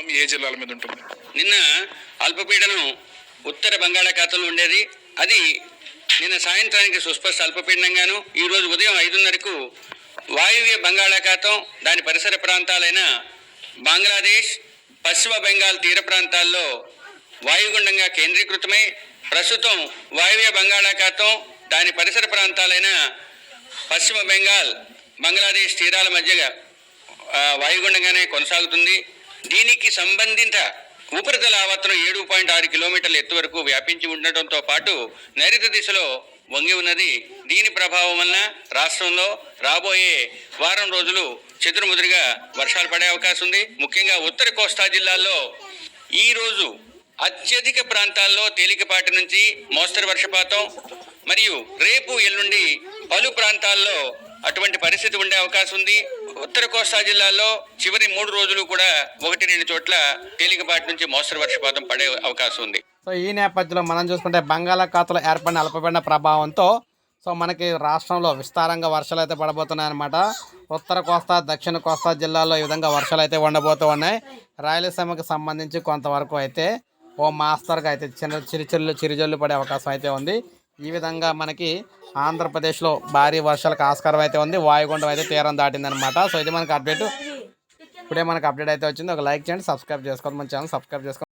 ప్రభావం ఏ జిల్లాల మీద ఉంటుంది? నిన్న అల్పపీడనం ఉత్తర బంగాళాఖాతంలో ఉండేది. అది నిన్న సాయంత్రానికి సుస్పష్ట అల్పపీడనంగాను ఈ రోజు ఉదయం ఐదున్నరకు వాయువ్య బంగాళాఖాతం దాని పరిసర ప్రాంతాలైన బంగ్లాదేశ్ పశ్చిమ బెంగాల్ తీర ప్రాంతాల్లో వాయుగుండంగా కేంద్రీకృతమై ప్రస్తుతం వాయువ్య బంగాళాఖాతం దాని పరిసర ప్రాంతాలైన పశ్చిమ బెంగాల్ బంగ్లాదేశ్ తీరాల మధ్యగా వాయుగుండంగానే కొనసాగుతుంది. దీనికి సంబంధిత ఉపరితల ఆవర్తనం ఏడు పాయింట్ ఆరు కిలోమీటర్ల ఎత్తు వరకు వ్యాపించి ఉండటంతో పాటు నైరుతి దిశలో వంగి ఉన్నది. దీని ప్రభావం వలన రాష్ట్రంలో రాబోయే వారం రోజులు చెదురుముదురుగా వర్షాలు పడే అవకాశం ఉంది. ముఖ్యంగా ఉత్తర కోస్తా జిల్లాల్లో ఈ రోజు అత్యధిక ప్రాంతాల్లో తేలికపాటి నుంచి మోస్తరు వర్షపాతం మరియు రేపు ఎల్లుండి పలు ప్రాంతాల్లో అటువంటి పరిస్థితి ఉండే అవకాశం ఉంది. ఉత్తర కోస్తా జిల్లాలో చివరి మూడు రోజులు కూడా ఒకటి రెండు చోట్ల తేలికపాటి నుంచి మోస్తరు వర్షపాతం పడే అవకాశం ఉంది. సో ఈ నేపథ్యంలో మనం చూసుకుంటే బంగాళాఖాతంలో ఏర్పడిన అల్పపీడన ప్రభావంతో సో మనకి రాష్ట్రంలో విస్తారంగా వర్షాలు అయితే పడబోతున్నాయి అనమాట ఉత్తర కోస్తా దక్షిణ కోస్తా జిల్లాల్లో ఈ విధంగా వర్షాలు అయితే ఉండబోతూ ఉన్నాయి. రాయలసీమకు సంబంధించి కొంతవరకు అయితే ఓ మాస్తరుగా అయితే చిన్న చిరుచిల్లు చిరుజల్లు పడే అవకాశం అయితే ఉంది. ఈ విధంగా మనకి ఆంధ్రప్రదేశ్లో భారీ వర్షాలకు ఆస్కారం అయితే ఉంది. వాయుగుండం అయితే తీరం దాటిందనమాట సో ఇది మనకి అప్డేట్ ఇప్పుడే మనకి అప్డేట్ అయితే వచ్చింది. ఒక లైక్ చేయండి సబ్స్క్రైబ్ చేసుకోండి. మన ఛానల్ సబ్స్క్రైబ్ చేసుకోండి